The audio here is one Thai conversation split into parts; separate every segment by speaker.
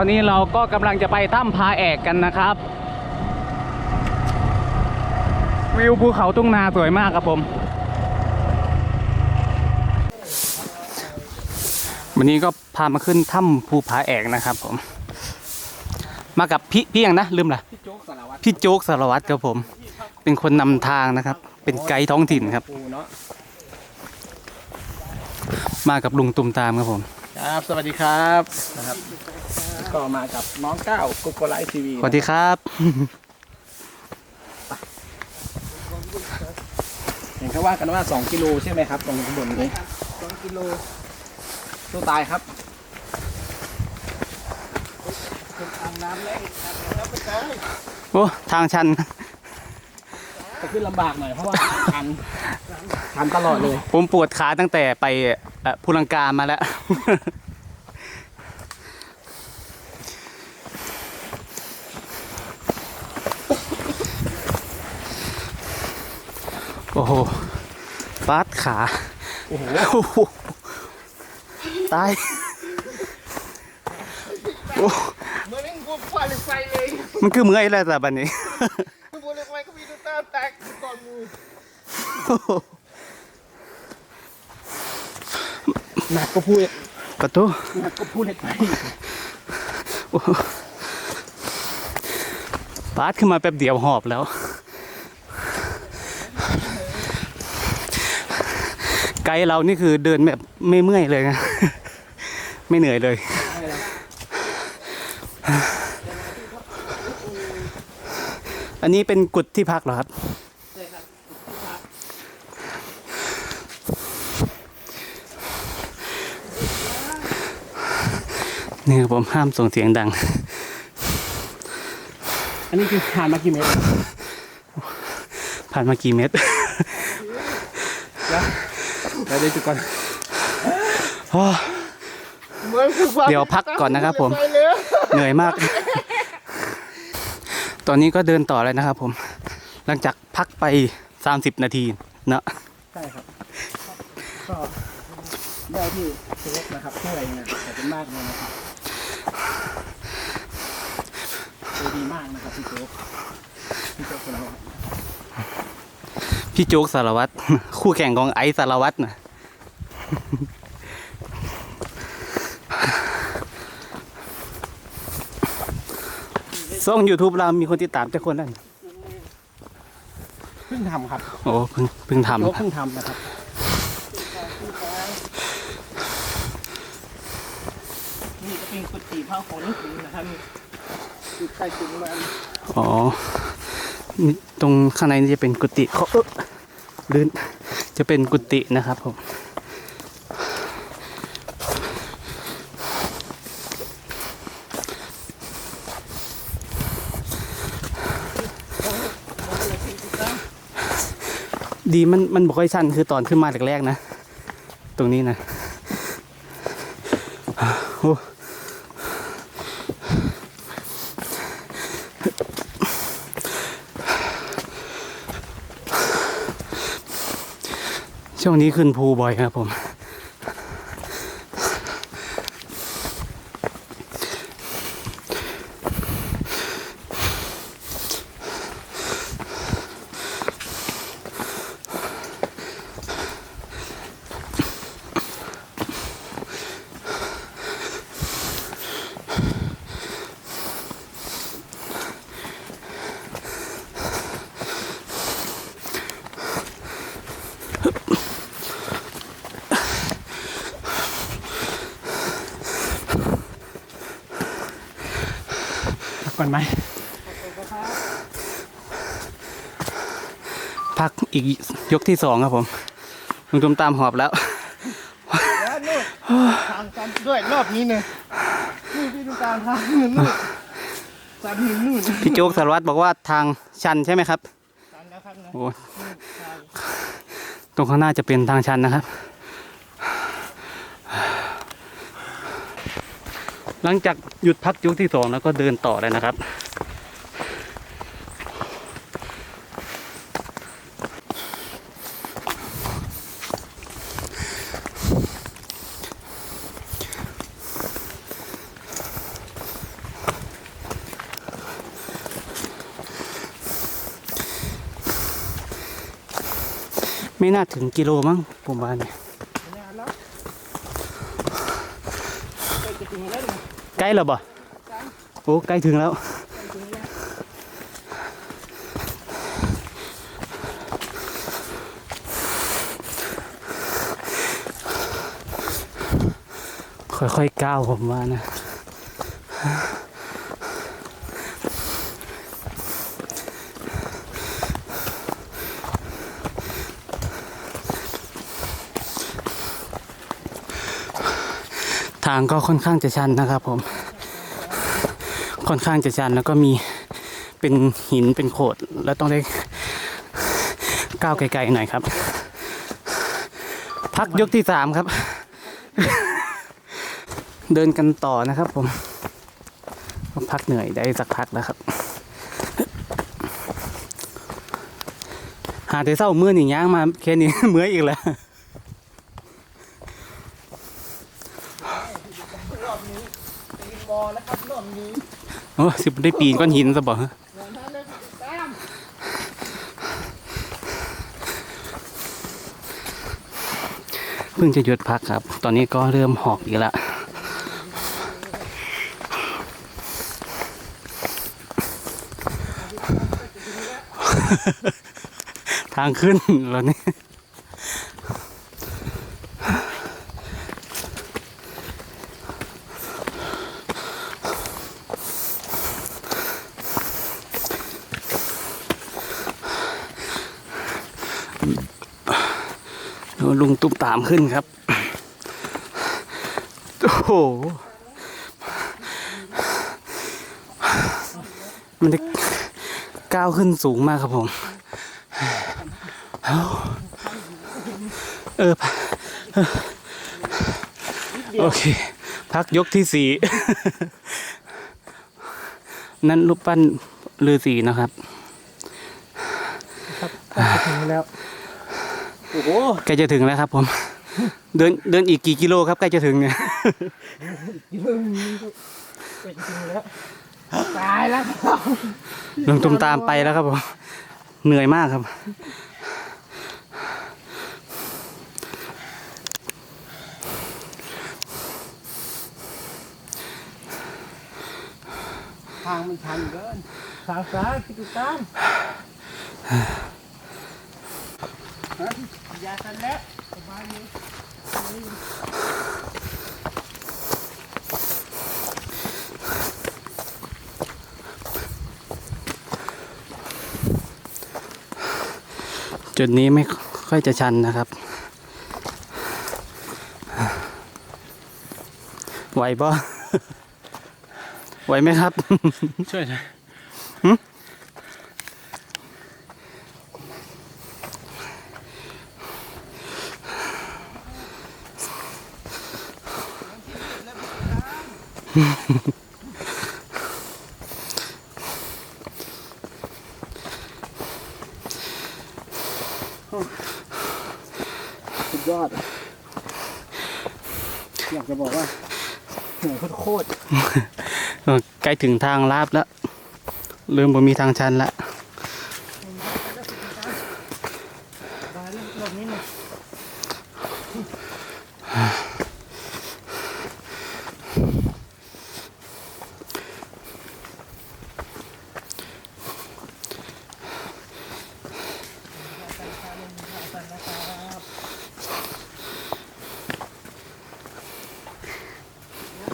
Speaker 1: ตอนนี้เราก็กำลังจะไปถ้ำพาแอกกันนะครับ วิวภูเขาทุ่งนาสวยมากครับผม วันนี้ก็พามาขึ้นถ้ำภูผาแอกนะครับผม มากับพี่พี่ยังนะลืมละ
Speaker 2: พี่โจ๊กสารวัตร
Speaker 1: พี่โจ๊กสารวัตรครับผม เป็นคนนำทางนะครับ เป็นไกด์ท้องถิ่นครับ มากับลุงตุมตามครับผม
Speaker 2: ครับ สวัสดีครับนะครับ ก็มากับน้องก้าวกุ๊กโกไลท์ทีวี
Speaker 1: สวัสดีครับ
Speaker 2: เห็นเขาว่ากันว่า 2 กิโลใช่ไหมครับตรงข้างบนนี้2กิโลตัวตายครับทางน้ำแรง
Speaker 1: โอ้ทางชัน
Speaker 2: จะขึ้นลำบากหน่อยเพราะว่าชันชันตลอดเลย
Speaker 1: ผมปวดขาตั้งแต่ไปเอ่อภูลังกามาแล้ว อ้โหปาดขา
Speaker 2: โอ้โห
Speaker 1: โอ้โห ตาย โอ้
Speaker 3: เมื่อนี้กูฟาดไฟเลย
Speaker 1: มันคือเมื่อยแล้วแต่บัดนี้
Speaker 3: กูบอกเลยไฟก็มีตัวตาแตกก่อนมือ
Speaker 2: หนักก็พูด
Speaker 1: ประตู
Speaker 2: หนักก็พูดเล็กไป
Speaker 1: ปาดขึ้นมาแป๊บเดียวหอบแล้ว ไกด์เรานี่คือเดินแบบไม่เมื่อยเลยนะ ไม่เหนื่อยเลย อันนี้เป็นกุดที่พักเหรอครับนี่ครับผมห้ามส่งเสียงดัง
Speaker 2: อันนี้คือผ่านมากี่เมตร
Speaker 1: ผ่านมากี่เมตร
Speaker 2: เดี๋ยวเดี๋ยวจุดก่อน
Speaker 3: เหมือนกูฟาด
Speaker 1: เดี๋ยวพักก่อนนะครับผม
Speaker 3: ไฟเลย
Speaker 1: เหนื่อยมาก ตอนนี้ก็เดินต่อเลยนะครับผม หลังจากพักไป 30 นาทีเนอะ
Speaker 2: ใช่ครับ ก็ได้ที่โจ๊กนะครับช่วยนะขอบคุณมากเลยนะครับใจดีมากนะครับพี่โจ๊กพี่โจ๊กของเรา
Speaker 1: พี่โจ๊กสารวัตรคู่แข่งของไอซ์สารวัตรนะช่อง YouTube เรามีคนติดตามแต่คนนั้น
Speaker 2: เพิ่งทำครับ
Speaker 1: โอ้เพิ่งเพิ่ง
Speaker 2: โจ๊ก
Speaker 1: ทำ
Speaker 2: เพิ่งทำนะครับนี่ก็เป็นกุฏิพระของหลวงปู่นะครับนี่อยู่ใกล้จุดมัน
Speaker 1: อ๋อนี่ ตรงข้างในนี่จะเป็นกุฏิเขาเออลื่นจะเป็นกุฏินะครับผมดีมันมันบอกให้สั้นคือตอนขึ้นมาแรกๆนะ ตรงนี้นะโอ้ ช่วงนี้ขึ้นภูบ่อยครับผม
Speaker 2: อนไหม
Speaker 1: พักอีกยกที่สองครับผมลุงตุมตามหอบแล้ว
Speaker 3: แล้วนู่นทางกันด้วยรอบนี้เนี่ยนี่พี่ดูการทางนู่นนู่นสันหินนู่น
Speaker 1: พี่โจ๊กสารวัตรบอกว่าทางชันใช่ไหมครับ
Speaker 3: สันนะครับนะ
Speaker 1: โอ้ตรงข้างหน้าจะเป็นทางชันนะครับ หลังจากหยุดพักยุคที่สองแล้วก็เดินต่อเลยนะครับ ไม่น่าถึงกิโลมั้งผมว่าเนี่ย
Speaker 3: ถึงแล้วนี่
Speaker 1: ใกล้แล้วบ่โอ้ใกล้ถึงแล้วค่อยๆก้าวผมมานะางก็ค่อนข้างจะชันนะครับผม ค่อนข้างจะชันแล้วก็มีเป็นหินเป็นโขดแล้วต้องได้ก้าวไกลๆหน่อยครับ พักยกที่สามครับ เดินกันต่อนะครับผมพักเหนื่อยได้สักพักแล้วครับ หาแต่เศร้าเมื่อนี่ย่างมาแค่นี้เมื่อยอีกแล้ว
Speaker 3: รอบนี้ตีนบอแล้วครับรอบนี้
Speaker 1: โอ้สิบได้ปีนก้อนหินซะบ่ฮะ
Speaker 3: เดินทางเลยตา
Speaker 1: เพิ่งจะหยุดพักครับ ตอนนี้ก็เริ่มหอกอีกแล้วทางขึ้นแล้วนี่ ดู ลุงตุ้มตามขึ้นครับ โอ้โห มันได้ก้าวขึ้นสูงมากครับผม เออ โอเค พักยกที่สี่ นั่นรูปปั้นลือสีนะครับ
Speaker 3: ถึงแล้ว โอ้โห
Speaker 1: ใกล้จะถึงแล้วครับ ผม เดินเดินอีกกี่กิโลครับใกล้จะถึงเนี่ย
Speaker 3: ยืมใกล้จะถึงแล้วตายแล้ว
Speaker 1: ลุงตุ้มตามไปแล้วครับผมเหนื่อยมากครับ
Speaker 3: ทางมันชันเกินทางซ้ายพี่ตุตามฮะ ยาสันแล้วสบายดี
Speaker 1: จุดนี้ไม่ค่อยจะชันนะครับ ไหวปะไหวไหมครับ
Speaker 2: ช่วยหน่อย
Speaker 3: สุดยอด อยากจะบอกว่าโหโคตร
Speaker 1: ใกล้ถึงทางลาบแล้ว ลืมบ่มีทางชันแล้ว
Speaker 3: สบายแล้วรอบนี้เนี่ย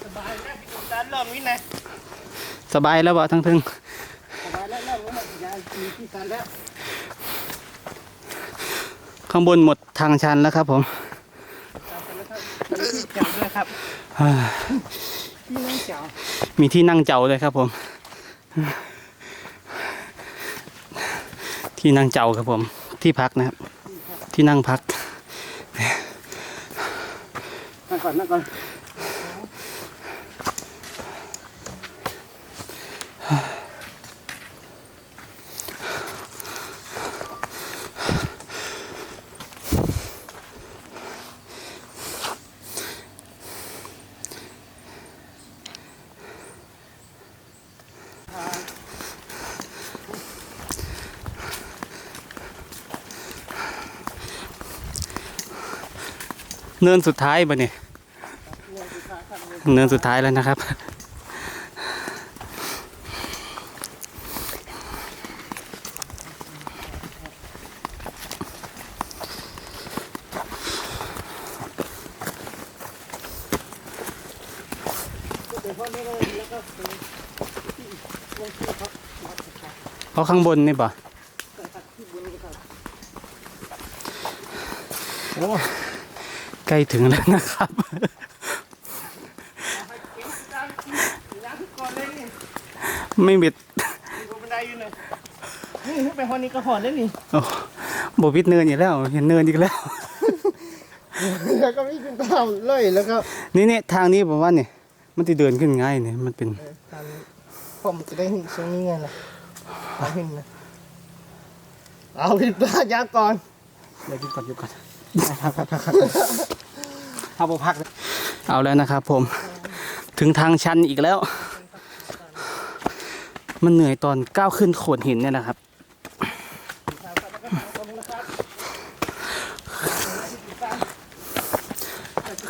Speaker 3: สบาย แล้วพี่ตุตามรอบนี้นะ
Speaker 1: สบายแล้วบ่ทั้งทึง
Speaker 3: สบายแล้วรอบนี้นะยามีที่สันแล้ว
Speaker 1: ข้างบนหมดทางชันแล้วครับผม
Speaker 3: ตามไปแล้วครับมีที่จับด้วยครับ
Speaker 1: อ่า
Speaker 3: ที่นั่งจับ
Speaker 1: มีที่นั่งเจ้าเลยครับผม ที่นั่งเจ้าครับผม ที่พักนะครับ ที่นั่งพัก
Speaker 3: นั่งก่อนนั่งก่อน
Speaker 1: เนินสุดท้ายบ่เนี่ยเนินสุดท้ายแล้วนะครับ เพราะข้างบนนี่ป่ะ
Speaker 2: โอ้
Speaker 1: ล้ถึงแล้วนะครับ ไม่บิด
Speaker 3: มีบันไดอยู่เนี่ขึ้นไปหอนี้ก็หอนได้นี่
Speaker 1: โอ้บวิดเนินอีกแล้ว เห็นเนินอีกแล้ว
Speaker 3: แล้วก็วิ่งขึ้นตามเลยแล้วก็
Speaker 1: นี่เนี่ยทางนี้ผมว่าเนี่ยมันจะเดินขึ้นง่ายเนี่ยมันเป็น
Speaker 3: เออตามผมจะได้เห็นช่วงนี้ไงล่ะเอาเห็นนะเอาผิดพลาดยากก่อน
Speaker 1: เดี๋ยวกินก่อนอยู่ก่อน
Speaker 2: พักพักพักพักถ้าบ่พักเลย
Speaker 1: เอาแล้วนะครับผม ถึงทางชันอีกแล้ว มันเหนื่อยตอนก้าวขึ้นโขดหินเนี่ยนะครับ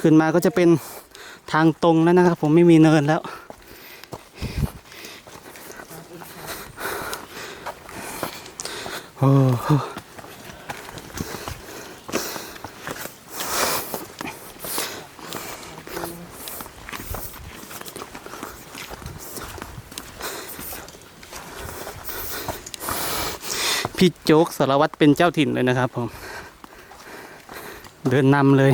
Speaker 1: ขึ้นมาก็จะเป็นทางตรงแล้วนะครับ ผมไม่มีเนินแล้วโอ้ พี่โจ๊กสารวัตรเป็นเจ้าถิ่นเลยนะครับผม เดินนำเลย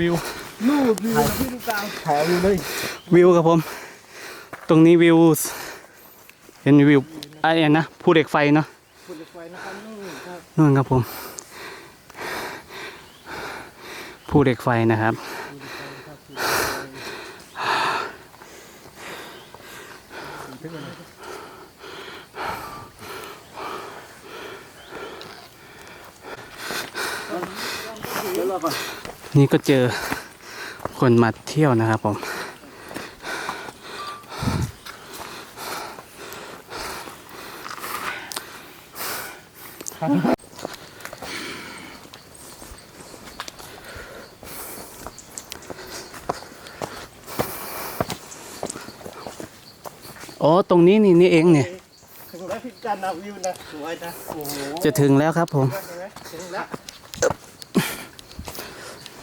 Speaker 1: วิว
Speaker 3: นู่นอยู่นะพี่ลูกกลาง
Speaker 2: ถ่ายเอาอยู่เลย
Speaker 1: วิวครับผม ตรงนี้วิว เห็นวิวอะไรนะภูเหล็กไฟเนาะ
Speaker 3: คุณจะไฟนะครับนู่ นู่
Speaker 1: นครับผมภูเหล็กไฟนะครับ
Speaker 2: น
Speaker 1: นี่ก็เจอคนมาเที่ยวนะครับผม อ๋อ ตรงนี้นี่นี่เองเนี่ย
Speaker 3: ถึงแล้วพี่การนะวิวนะสวยนะโอ้โห
Speaker 1: จะถึงแล้วครับผม
Speaker 3: เห็นไหมถึงแล้ว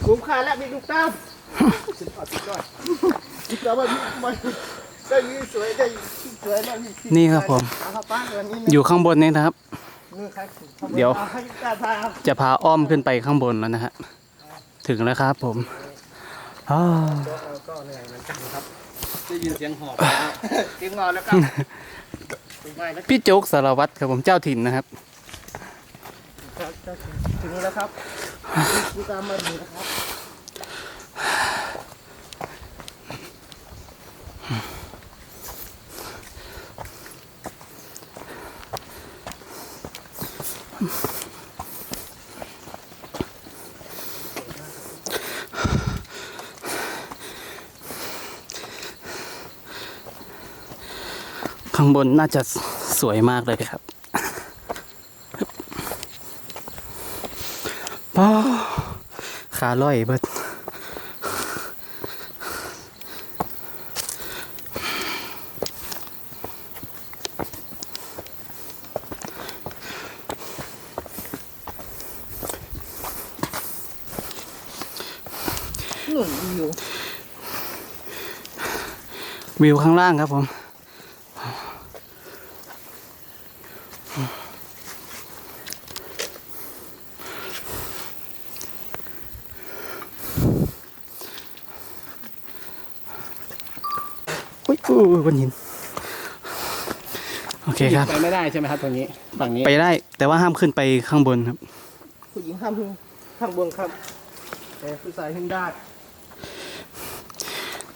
Speaker 3: คุ้มค่าแล้วพี่ลูกตามสุดยอดสุดยอดสุดยอดว่าพี่มันได้วิวสวยได้สวยแล้วพี่
Speaker 1: นี่ครับผม
Speaker 3: เอาเข้าป้านวันนี้
Speaker 1: อยู่ข้างบนนี้นะครับ
Speaker 3: นี่ครับ
Speaker 1: เดี๋ยว
Speaker 3: อาให้พี่การพาเอา
Speaker 1: จะพาอ้อมขึ้นไปข้างบนแล้วนะฮะถึงแล้วครับผมอ้าว
Speaker 3: ก็เหนื่อยเหมือนกันครับ
Speaker 2: ได้ยินเสียงหอบแล้ว
Speaker 3: ทีมงานแล้วครับถึงไหนแล้ว
Speaker 1: พี่โจ๊กสารวัตรครับผมเจ้าถิ่นนะครับ
Speaker 3: ครับก็ถึงแล้วครับพี่การมาถึงแล้วครับ
Speaker 1: ข้างบนน่าจะสวยมากเลยครับป้าขาล่อยเบิด
Speaker 3: หนุนวิว
Speaker 1: วิวข้างล่างครับผม อุ้ยอู้บนหิน โอเคครับ
Speaker 2: ไปไม่ได้ใช่ไหมครับตรงนี้ ฝั่งนี้
Speaker 1: ไปได้ แต่ว่าห้ามขึ้นไปข้างบนครับ
Speaker 3: ผู้หญิงห้ามขึ้นข้างบนครับแต่ผู้ชายขึ้นได้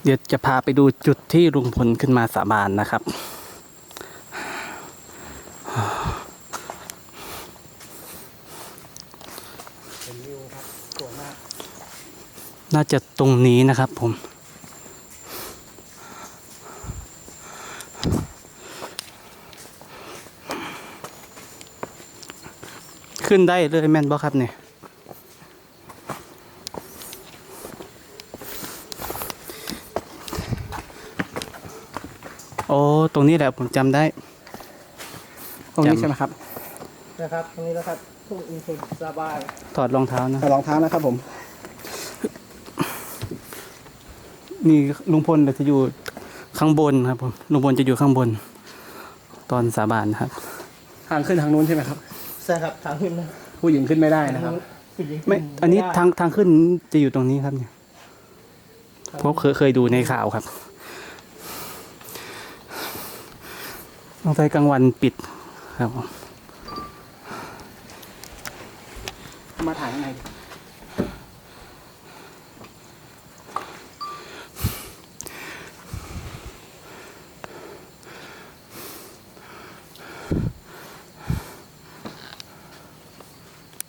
Speaker 1: เดี๋ยวจะพาไปดูจุดที่ลุงพลขึ้นมาสาบานนะครับน่าจะตรงนี้นะครับผม ขึ้นได้เลยแม่นบ่ครับเนี่ยโอ้ตรงนี้แหละผมจำได้
Speaker 2: ตรงนี้
Speaker 1: จำ
Speaker 2: ใช่ไหมครับ นะครับ ตรงนี้นะครับทุ่งอินทรีสบาย
Speaker 1: ถอดรองเท้านะ
Speaker 2: รองเท้านะครับผม
Speaker 1: นี่ลุงพลจะอยู่ข้างบนครับผมลุงพลจะอยู่ข้างบน ตอนสาบานครับ
Speaker 2: ทางขึ้นทางนู้นใช่ไหมครับ
Speaker 3: ใช่ครับทางขึ้นนะ
Speaker 2: ผู้หญิงขึ้นไม่ได้นะครับ
Speaker 3: ผู้หญิง
Speaker 1: ไม่ อันนี้ทางทางขึ้นจะอยู่ตรงนี้ครับเนี่ยเพราะเคยเคยดูในข่าวครับต้องใช้กลางวันปิดครับผม
Speaker 2: มาถ่ายยังไง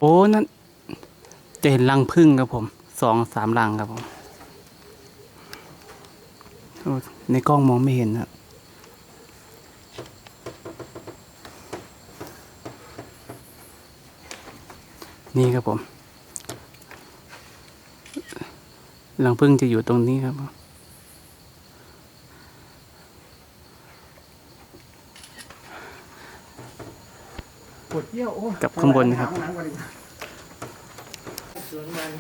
Speaker 1: โอ้นั่นจะเห็นรังพึ่งครับผมสองสามรังครับผมในกล้องมองไม่เห็นครับนี่ครับผมรังพึ่งจะอยู่ตรงนี้ครับผม
Speaker 2: ปวดเยี่ยวโอ้
Speaker 1: กับข้างบนครับ
Speaker 2: ห้องน้ำก่อนดีกว่า
Speaker 3: สวนมัน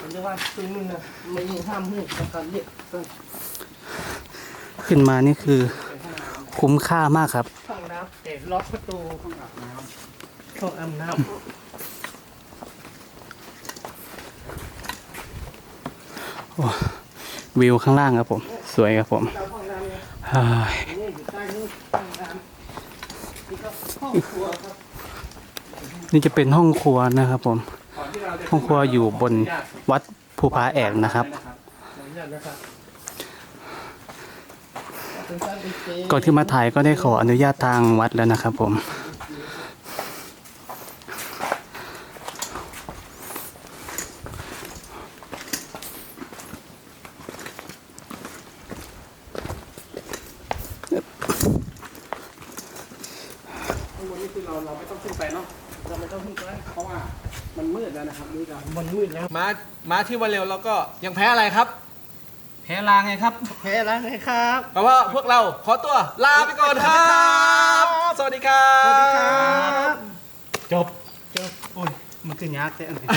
Speaker 3: มันจะว่าตรงนู้นนะไม่มีห้ามมืดนะครับเรียกต้อง
Speaker 1: ขึ้นมานี่คือคุ้มค่ามากครับ
Speaker 3: ห้องน้ำแต่ล็อกประตูห้องอาบน้ำห้องอาบน้
Speaker 1: วิวข้างล่างครับผม สวยครับผม
Speaker 3: นี่
Speaker 1: จะเป็นห้องครัวนะครับผม ห้องครัวอยู่บนวัดภูผาแอกนะครับ ก่อนที่มาถ่ายก็ได้ขออนุญาตทางวัดแล้วนะครับผม
Speaker 2: ข้างบนนี่คือเราเราไม่ต้องขึ้นไปเนาะ
Speaker 3: เราไม่ต้องพูดไว้
Speaker 2: เพราะว่ามันมืดแล้วนะครับนี่เรา
Speaker 3: มัน มืดแล้ว
Speaker 4: มามาที่วันเร็วเราก็ยังแพ้อะไรครับ
Speaker 1: แพ้ลางไงครับ
Speaker 3: แพ้แล้วไงครับ
Speaker 4: เพราะว่าพวกเราขอตัวลาไปก่อนครับ สวัสดีครับ
Speaker 3: สวัสดีครับ
Speaker 1: จบ จบ โอ้ย มันคือยากแต่อันนี้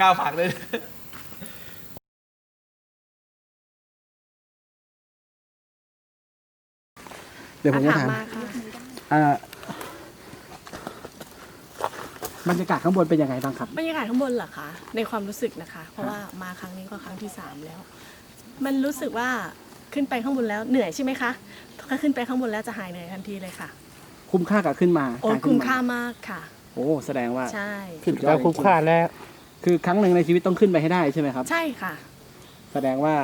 Speaker 4: กล้าวฝากเลย
Speaker 2: เดี๋ยวผมจะถาม
Speaker 5: มาค่ะ
Speaker 2: อ่า บรรยากาศข้างบนเป็นยังไงบ้างครับ
Speaker 5: บรรยากาศข้างบนเหรอคะ ในความรู้สึกนะคะ เพราะว่ามาครั้งนี้ก็ครั้งที่สามแล้ว มันรู้สึกว่าขึ้นไปข้างบนแล้วเหนื่อยใช่ไหมคะถ้าขึ้นไปข้างบนแล้วจะหายเหนื่อยทันทีเลยค่ะ
Speaker 2: คุ้มค่ากับขึ้นมา
Speaker 5: โอ้
Speaker 2: กรขึ้
Speaker 5: คุ้
Speaker 2: น
Speaker 5: มค่ามากค่ะ
Speaker 2: โอ้แสดงว่า
Speaker 5: ใช่
Speaker 2: ขึ้นแล้วคุ้มค่าแล้ว คือครั้งหนึ่งในชีวิตต้องขึ้นไปให้ได้ใช่ไหมครับ
Speaker 5: ใช่ค่ะ
Speaker 2: แสดงว่า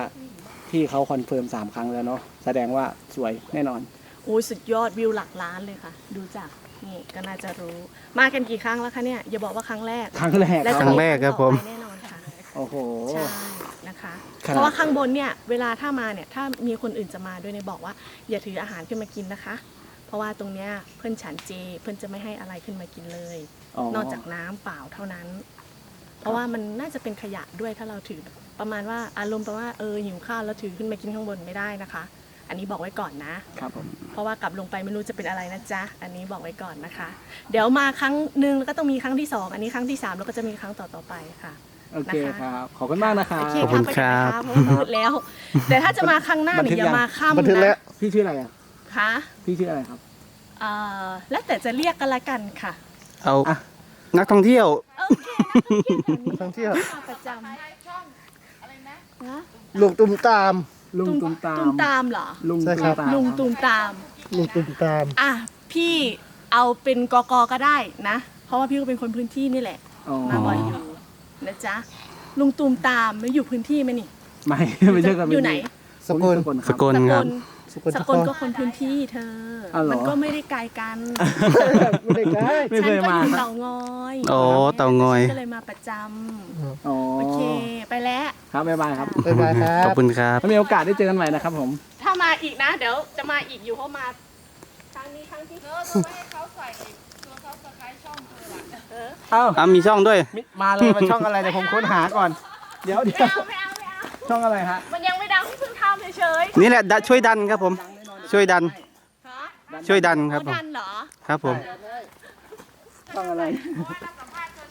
Speaker 2: ที่เขาคอนเฟิร์มสามครั้งแล้วเนาะแสดงว่าสวยแน่นอน
Speaker 5: โอ้ยสุดยอดวิวหลักล้านเลยค่ะ ดูจาก นี่ก็น่าจะรู้ มากันกี่ครั้งแล้วคะเนี่ยอย่าบอกว่าครั้งแรก
Speaker 2: ครั้งแรก
Speaker 5: และ
Speaker 2: ค
Speaker 5: จะ
Speaker 2: รับ
Speaker 1: ครั้งแรกครับผม
Speaker 5: ต่อไปแน่นอนค่ะ
Speaker 2: โอ้โห
Speaker 5: ใช่นะคะ
Speaker 2: ขนาด
Speaker 5: เพราะว่าข้างบนเนี่ยเวลาถ้ามาเนี่ยถ้ามีคนอื่นจะมาด้วยเนี่ยบอกว่า อย่าถืออาหารขึ้นมากินนะคะ เพราะว่าตรงเนี้ยเพื่อนฉันเจ เพื่อนจะไม่ให้อะไรขึ้นมากินเลย นอกจากน้ำเปล่าเท่านั้น เพราะว่ามันน่าจะเป็นขยะด้วยถ้าเราถือ ประมาณว่าอารมณ์ประมาณว่าเออหิวข้าวแล้วถือขึ้นมากินข้างบนไม่ได้นะคะ อันนี้บอกไว้ก่อนนะ
Speaker 2: ครับผม
Speaker 5: เพราะว่ากลับลงไปไม่รู้จะเป็นอะไรนะจ๊ะ อันนี้บอกไว้ก่อนนะคะ เดี๋ยวมาครั้งหนึ่งแล้วก็ต้องมีครั้งที่สองอันนี้ครั้งที่สามแล้วก็จะมีครั้งต่อๆไปค่ะ
Speaker 2: โอเค
Speaker 5: นะคะ
Speaker 2: ครับ ขอบคุณมากนะครับ
Speaker 5: โอเค
Speaker 1: ขอบคุณครับ
Speaker 5: ไปกันนะคะเพราะว่ามืดแล้ว แต่ถ้าจะมาครั้งหน้า
Speaker 2: บันทึ
Speaker 5: เนี่ย
Speaker 2: ก
Speaker 5: อย่า
Speaker 2: ยัง
Speaker 5: มาค่ำ
Speaker 3: บันทึกแล้ว
Speaker 5: นะ
Speaker 2: พี่ชื่ออะไรอะ
Speaker 5: ค่ะ
Speaker 2: พี่ชื่ออะไรครับ
Speaker 5: เอ่อแล้วแต่จะเรียกกันละกันค่ะ
Speaker 1: เอา
Speaker 2: อะ
Speaker 1: นักท่องเที่ยว
Speaker 5: โอเคนะท่องเที่ยวแบบนี้
Speaker 3: ท่องเที่ยว
Speaker 5: มาประจำนะ
Speaker 3: ลูกตุ้มตาม
Speaker 2: ลุงตุมตาม
Speaker 5: ตุมตามเหรอ
Speaker 2: ลุง
Speaker 3: ใช่
Speaker 2: ตุ
Speaker 3: ครั
Speaker 2: ม
Speaker 3: บ
Speaker 2: ตาม
Speaker 5: ลุงตุมตาม
Speaker 3: ลูกตุ้มตาม
Speaker 5: อะพี่เอาเป็นกกก็ได้นะ เพราะว่าพี่ก็เป็นคนพื้นที่นี่แหละ
Speaker 2: อ๋อ
Speaker 5: มาบ่อยอยู่นะจ๊ะลุงตูมตามไม่อยู่พื้นที่ไหมนี่
Speaker 2: ไม่ ไม่ใช่กัน
Speaker 5: อยู่ไหน
Speaker 3: สกุล
Speaker 2: ผม
Speaker 1: สกล
Speaker 5: ส
Speaker 1: ค
Speaker 5: ก
Speaker 1: รับ
Speaker 5: ล
Speaker 3: สกล
Speaker 5: ส
Speaker 3: น
Speaker 5: ก
Speaker 3: ค
Speaker 5: ล
Speaker 3: ร
Speaker 5: ก็คนพื้นที่เธอ
Speaker 2: อ้าวเหรอ
Speaker 5: มันก็ไม่ได้ไกลกัน
Speaker 2: ไม่ได้ใกล้ไม่
Speaker 5: ฉั
Speaker 2: เค
Speaker 5: น
Speaker 2: ย
Speaker 5: ก็
Speaker 2: มา
Speaker 5: อยู่
Speaker 2: ครับ
Speaker 5: เต่างอย
Speaker 1: โอ้เต่างอย
Speaker 5: ฉันก็เลยมาประจำ
Speaker 2: อ๋อ
Speaker 5: โอเค ไปแล้ว
Speaker 2: ครับบ๊ายบายครับ
Speaker 3: บ๊ายบายครั
Speaker 1: ขอบบคุณครับ
Speaker 2: ถ้ามีโอกาสได้เจอกันใหม่นะครับผม
Speaker 5: ถ้ามาอีกนะ เดี๋ยวจะมาอีกอยู่เพราะมาครั้งนี้ครั้งที่เออต้องให้เขาใส่ตัวเขาสกายช่องเธอเออ
Speaker 2: เอ้า
Speaker 1: อะมีช่องด้วย
Speaker 2: มิมาเลยมันช่องอะไรเดี๋ยวผมค้นหาก่อน เดี๋ยวเดี๋
Speaker 5: ไม่
Speaker 2: ยว
Speaker 5: เอาไม่เอาไม่เอา
Speaker 2: ช่องอะไรฮะ
Speaker 5: มันยังไม่ดังเพิ่งทำเฉย
Speaker 1: นี่แหละดะช่วยดันครับผม ช่วยดัน
Speaker 5: ๆฮะ
Speaker 1: ช่วยดันครับ
Speaker 5: เขา
Speaker 1: ผม
Speaker 5: ดันเหรอ
Speaker 1: ครับผม
Speaker 2: ช่องอะไร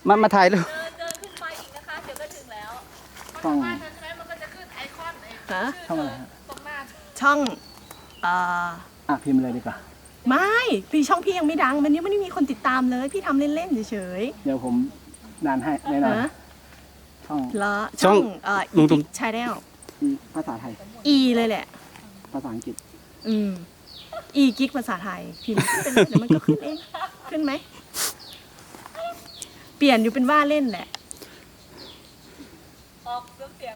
Speaker 1: มามาถ่ายรูป
Speaker 5: เดินเดินขึ้นไปอีกนะคะ เดี๋ยวก็ถึงแล้ว
Speaker 2: ช่อง
Speaker 5: บ้านเธอใช่ไหมมันก็จะขึ้นไอคอนฮะ
Speaker 2: ช่องอะไรฮะ
Speaker 5: ตรงหน้า ช่องเอ่อ
Speaker 2: อะพิมพ์เลยดีกว่า
Speaker 5: ไม่พี่ช่องพี่ยังไม่ดัง มันยังไม่ได้มีคนติดตามเลย พี่ทำเล่นๆเฉย
Speaker 2: เดี๋ยวผมดันให้แน่นอน
Speaker 5: ฮะ
Speaker 2: ช่อง
Speaker 5: ๆแล้ว
Speaker 1: ช่
Speaker 5: ช่
Speaker 1: อ
Speaker 5: องงเอ่อ
Speaker 1: ลุงตุ้ม
Speaker 5: ชายแนล
Speaker 2: อีภาษาไทย
Speaker 5: อีเลยแหละ
Speaker 2: ภาษาอังกฤษ
Speaker 5: อืม อีกิ๊กภาษาไทยพิมพ์เป็นเดี๋ยวมันก็ขึ้นเอง ขึ้นไหม เปลี่ยนอยู่เป็นว่าเล่นแหละ ออกเสียง